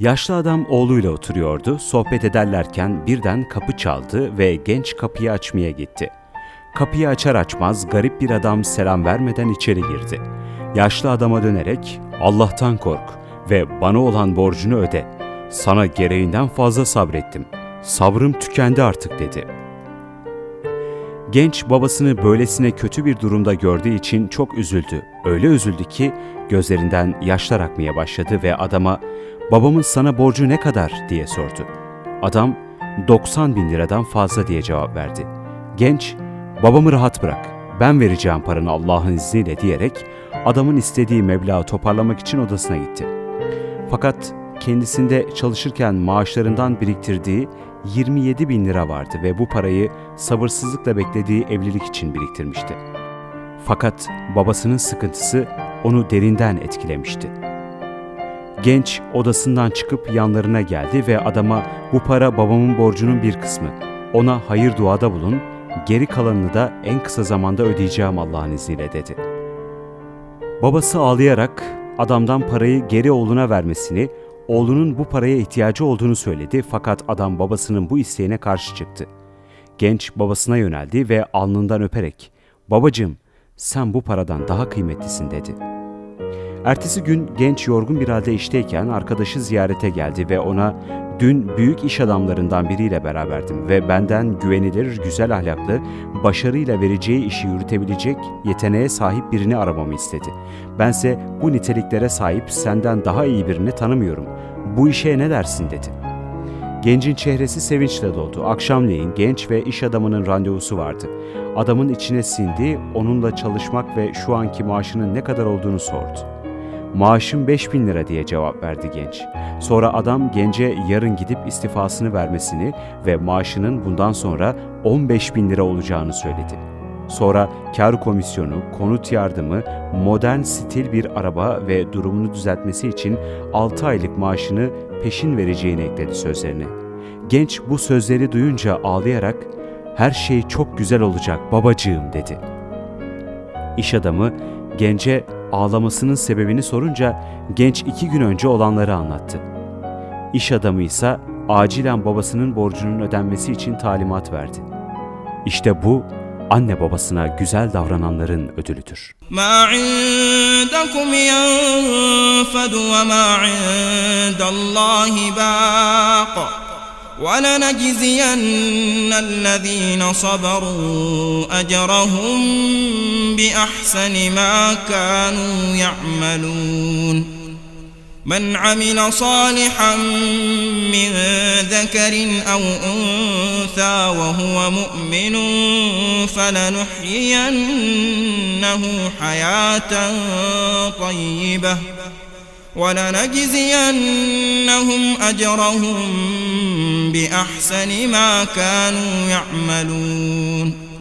Yaşlı adam oğluyla oturuyordu. Sohbet ederlerken birden kapı çaldı ve genç kapıyı açmaya gitti. Kapıyı açar açmaz garip bir adam selam vermeden içeri girdi. Yaşlı adama dönerek Allah'tan kork ve bana olan borcunu öde. Sana gereğinden fazla sabrettim. Sabrım tükendi artık dedi. Genç babasını böylesine kötü bir durumda gördüğü için çok üzüldü. Öyle üzüldü ki gözlerinden yaşlar akmaya başladı ve adama babamın sana borcu ne kadar diye sordu. Adam 90 bin liradan fazla diye cevap verdi. Genç babamı rahat bırak ben vereceğim paranı Allah'ın izniyle diyerek adamın istediği meblağı toparlamak için odasına gitti. Fakat kendisinde çalışırken maaşlarından biriktirdiği 27 bin lira vardı ve bu parayı sabırsızlıkla beklediği evlilik için biriktirmişti. Fakat babasının sıkıntısı onu derinden etkilemişti. Genç odasından çıkıp yanlarına geldi ve adama bu para babamın borcunun bir kısmı. Ona hayır duada bulun, geri kalanını da en kısa zamanda ödeyeceğim Allah'ın izniyle dedi. Babası ağlayarak adamdan parayı geri oğluna vermesini, oğlunun bu paraya ihtiyacı olduğunu söyledi fakat adam babasının bu isteğine karşı çıktı. Genç babasına yöneldi ve alnından öperek "Babacığım, sen bu paradan daha kıymetlisin." dedi. Ertesi gün genç yorgun bir halde işteyken arkadaşı ziyarete geldi ve ona dün büyük iş adamlarından biriyle beraberdim ve benden güvenilir, güzel ahlaklı, başarıyla vereceği işi yürütebilecek yeteneğe sahip birini aramamı istedi. Bense bu niteliklere sahip senden daha iyi birini tanımıyorum. Bu işe ne dersin dedi. Gencin çehresi sevinçle doldu. Akşamleyin genç ve iş adamının randevusu vardı. Adamın içine sindi, onunla çalışmak ve şu anki maaşının ne kadar olduğunu sordu. Maaşım 5000 lira diye cevap verdi genç. Sonra adam gence yarın gidip istifasını vermesini ve maaşının bundan sonra 15 bin lira olacağını söyledi. Sonra kar komisyonu, konut yardımı, modern stil bir araba ve durumunu düzeltmesi için 6 aylık maaşını peşin vereceğini ekledi sözlerine. Genç bu sözleri duyunca ağlayarak "Her şey çok güzel olacak babacığım." dedi. İş adamı gence ağlamasının sebebini sorunca genç iki gün önce olanları anlattı. İş adamı ise acilen babasının borcunun ödenmesi için talimat verdi. İşte bu anne babasına güzel davrananların ödülüdür. ما عندكم ينفد وما عند الله باق ولنجزين الذين صبروا أجرهم بأحسن ما كانوا يعملون. من عمل صالحا من ذكر أو أنثى وهو مؤمن فلنحيينه حياة طيبة. ولنجزينهم أجرهم بأحسن ما كانوا يعملون.